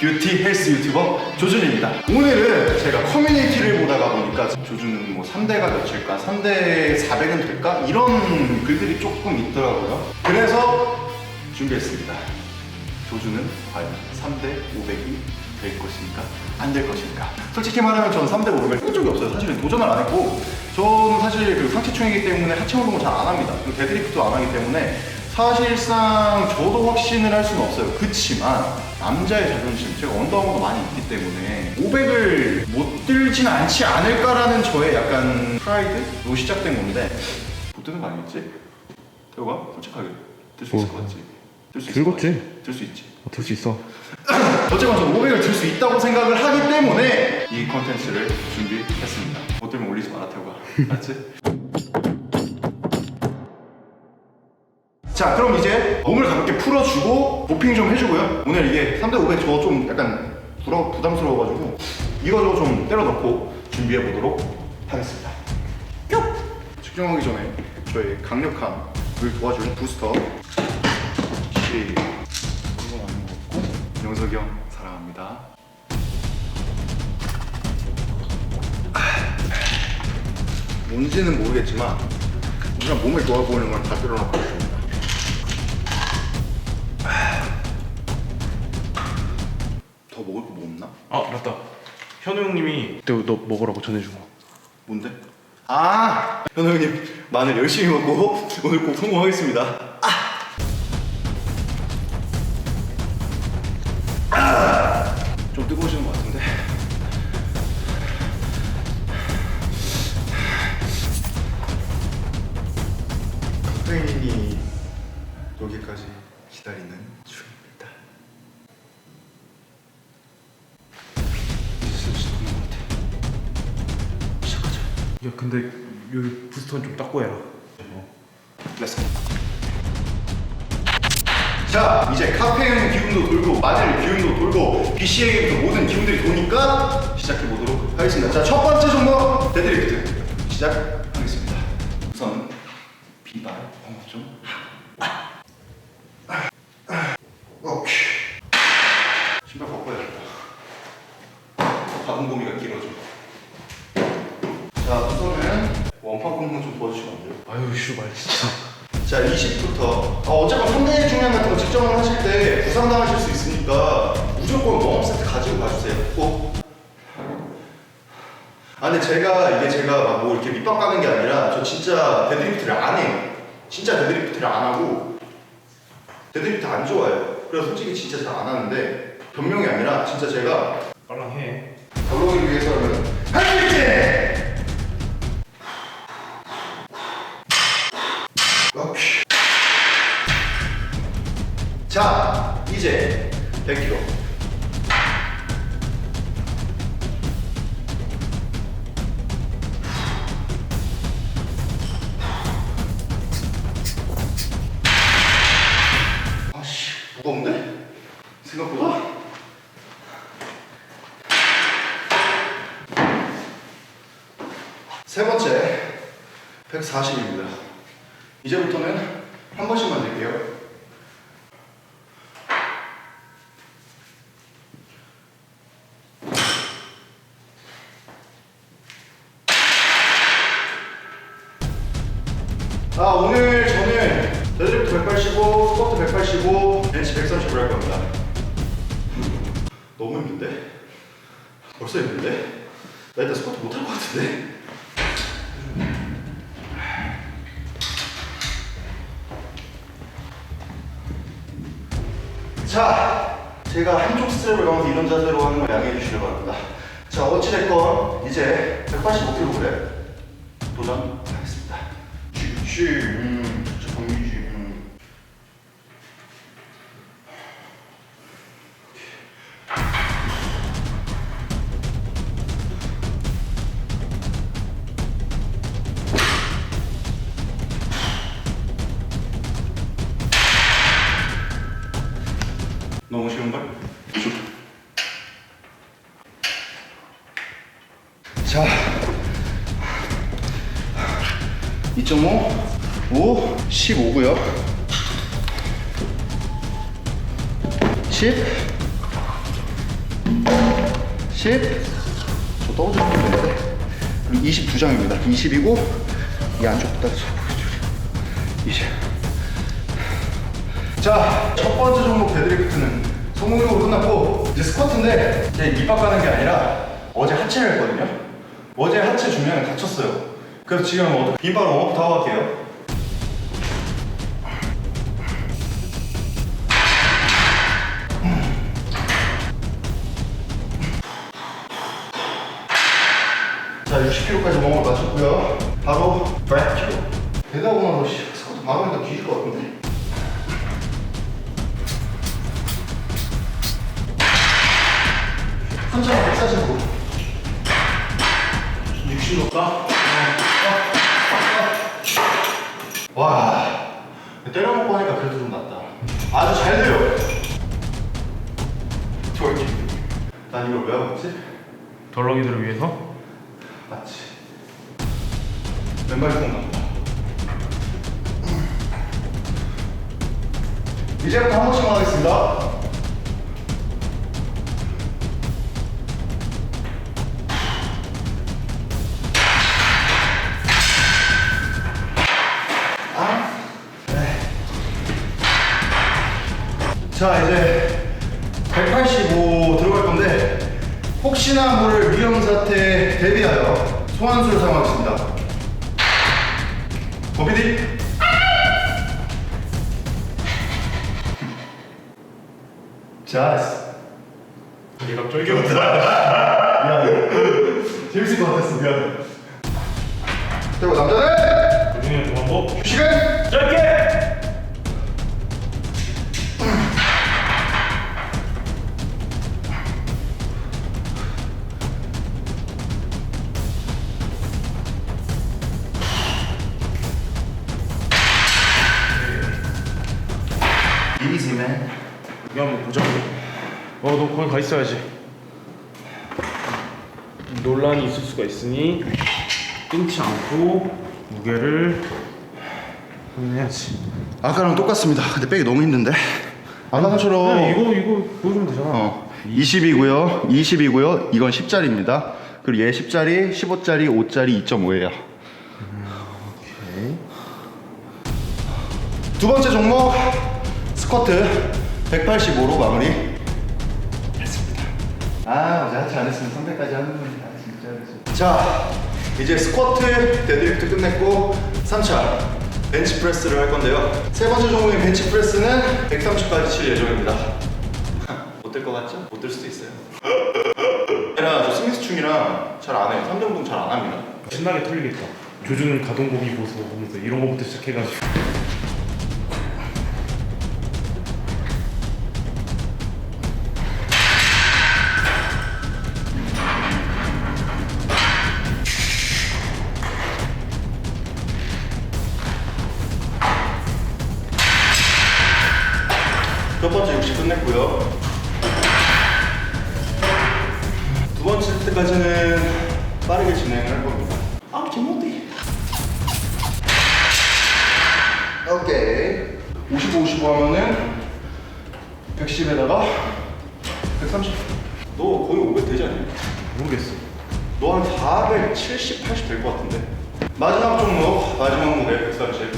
뷰티 헬스 유튜버 조준입니다. 오늘은 제가 커뮤니티를 보다가 보니까 조준은 뭐 3대가 몇일까? 3대 400은 될까? 이런 글들이 조금 있더라고요. 그래서 준비했습니다. 조준은 과연 3대 500이 될 것인가? 안 될 것인가? 솔직히 말하면 저는 3대 500을 해본 적이 없어요. 사실은 도전을 안 했고 저는 사실 그 상체충이기 때문에 하체 운동을 잘 안 합니다. 그리고 데드리프트도 안 하기 때문에 사실상 저도 확신을 할 수는 없어요. 그치만 남자의 자존심, 제가 언더아머도 많이 있기 때문에 500을 못 들진 않지 않을까라는 저의 약간 프라이드로 시작된 건데 못 드는 거 아니겠지? 태호가 솔직하게 들 수 있을 것 같지? 들수 있을 것 들겠지. 같지? 들수 있지. 될수 있어. 어쨌건 저는 500을 들 수 있다고 생각을 하기 때문에 이 컨텐츠를 준비했습니다. 못 들면 올리지 마라 태호가. 맞지? 자 그럼 이제 몸을 가볍게 풀어주고 도핑 좀 해주고요. 오늘 이게 3대 500저좀 약간 부러, 부담스러워가지고 이거저거 좀 때려 넣고 준비해 보도록 하겠습니다. 뿅! 측정하기 전에 저의 강력함을 도와주는 부스터 시 이건 아닌 것 같고 영석이 형 사랑합니다. 뭔지는 모르겠지만 몸에 좋아 보이는 건 다 때려넣고 아 맞다. 현우 형님이 그때 너 먹으라고 전해준 거. 뭔데? 아! 현호 형님 마늘 열심히 먹고 오늘 꼭 성공하겠습니다. 근데 여기 부스터는 좀 닦고 해라. 렛츠고 자 이제 카페인 기운도 돌고 마늘 기운도 돌고 BCA도 모든 기운들이 도니까 시작해 보도록 하겠습니다. 자 첫 번째 종목 데드리프트 시작하겠습니다. 우선 비발 공업 좀 오케이. 신발 바꿔야겠다. 가동 범위가 길어져. 자 원판 굽는 좀 도와주시면 안 돼요? 아유 슈발 진짜. 자, 20부터. 어, 어쨌건 3대 중량 같은 거 측정을 하실 때 부상당하실 수 있으니까 무조건 웜업 세트 가지고 가주세요. 꼭. 아, 근데 제가, 이게 제가 막 뭐 이렇게 밑밥 까는 게 아니라 저 진짜 데드리프트를 안 해요. 진짜 데드리프트를 안 하고 데드리프트 안 좋아해요. 그래서 솔직히 진짜 잘 안 하는데 변명이 아니라 진짜 제가 빨랑 해. 결론을 위해서는 할수 있지! 100kg. 아씨, 무거운데? 생각보다? 세 번째 140입니다. 이제부터는 한 번씩만 될게요. 185, 벤치 130을 할 겁니다. 너무 힘든데? 벌써 힘든데? 나 일단 스쿼트 못할 것 같은데? 자, 제가 한쪽 스트랩을 감아서 이런 자세로 하는 걸 양해해 주시기 바랍니다. 자, 어찌됐건 이제 185kg 도전하겠습니다. 쥐쥐, 너무 쉬운걸? 자, 2.5, 5, 15고요. 10, 10. 저 떨어지면 되는데. 그리고 22장입니다. 20이고 이 안쪽부터 20. 자, 첫 번째 종목 데드리프트는 성공적으로 끝났고 이제 스쿼트인데 이제 가는 게 아니라 어제 하체를 했거든요. 어제 하체 중량을 다쳤어요. 그래서 지금 어, 빈발 웜업부터 하고 갈게요. 자, 60kg까지 몸을 맞췄고요. 바로 3,145. 60 높다. 어. 어. 어. 와, 때려먹고 하니까 그래도 좀 낫다. 아주 잘 돼요. 돌기. 난 이걸 왜 하고 있지? 덜렁이들을 위해서? 맞지. 왼발이 꼭 나온다. 이제부터 한 번씩만 하겠습니다. 자 이제 185 들어갈 건데 혹시나 모를 위험 사태에 대비하여 소환수를 사용하겠습니다. 버비디. 잘했어. 얘가 쫄겨온다 미안해. 재밌을 것 같았어. 미안해. 그리고 남자들 이리지맨. 이거 한번 보자 어 너 거기 가 있어야지 논란이 있을 수가 있으니 끊지 않고 무게를 확인해야지 아까랑 똑같습니다. 근데 빼기 너무 힘든데. 아까처럼 그냥 이거 이거 보여주면 되잖아 어, 20이고요. 20이고요. 이건 10짜리입니다. 그리고 얘 10짜리, 15짜리, 5짜리 2.5예요. 두 번째 종목 스쿼트 185로 마무리 했습니다. 아, 어제 안 했으면 300까지 하는 아, 진짜. 자, 이제 스쿼트 데드리프트 끝냈고 3차 벤치 프레스를 할 건데요. 세 번째 종목인 벤치 프레스는 130까지 칠 예정입니다. 못 될 것 같죠? 못 될 수도 있어요. 얘랑 저 스미스 충이랑 잘 안 해요. 3대 운동 잘 안 합니다. 신나게 털리겠다 조준 가동범위 보수 보면서 이런 거부터 시작해가지고 겁니다. 아, 제모디. 오케이. 55, 55 하면은 110에다가 130. 너 거의 500 되지 않냐? 모르겠어 너 한 470, 80 될 것 같은데. 마지막 종목, 마지막 무게 130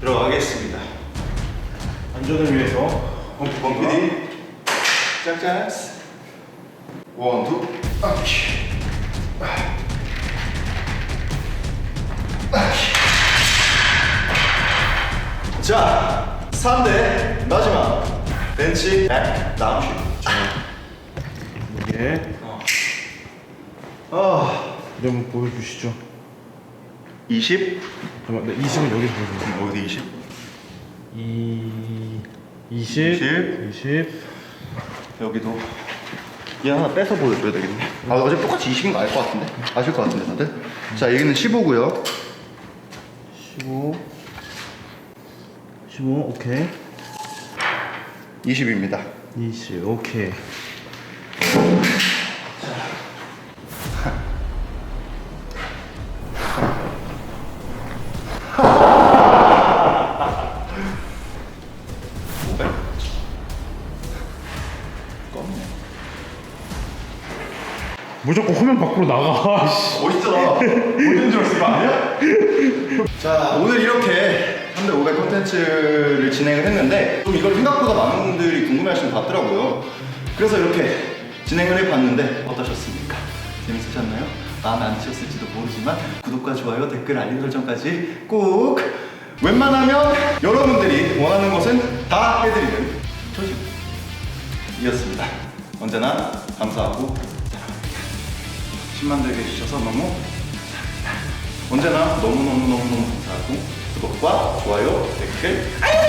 들어가겠습니다. 안전을 위해서 범피디 짝짝 원투 아치 자 3대 마지막. 벤치 백 다운쉬 무게 아 이제 한번 보여주시죠. 20? 잠깐만 네, 20은 여기서 보여주세요. 어디 20? 이... 20 20. 20 여기도. 얘 하나 빼서 보여줘야 되겠네. 아 어제 똑같이 20인 거 알 것 같은데? 아실 것 같은데 다들? 자 여기는 15고요. 15 15 오케이 20입니다 20 오케이 무조건 화면 밖으로 나가. 씨. 멋있잖아. 어딘 줄 알았을 거 아니야? 자, 오늘 이렇게 3대 500 콘텐츠를 진행을 했는데 좀 이걸 생각보다 많은 분들이 궁금해하시는 것 같더라고요. 그래서 이렇게 진행을 해봤는데 어떠셨습니까? 재밌으셨나요? 마음에 안 드셨을지도 모르지만 구독과 좋아요, 댓글, 알림 설정까지 꼭 웬만하면 여러분들이 원하는 것은 다 해드리는 조직이었습니다. 언제나 감사하고 사랑합니다. 10만 되게 해주셔서 너무 감사합니다. 언제나 너무너무너무너무 감사하고 구독과 좋아요, 댓글, 알림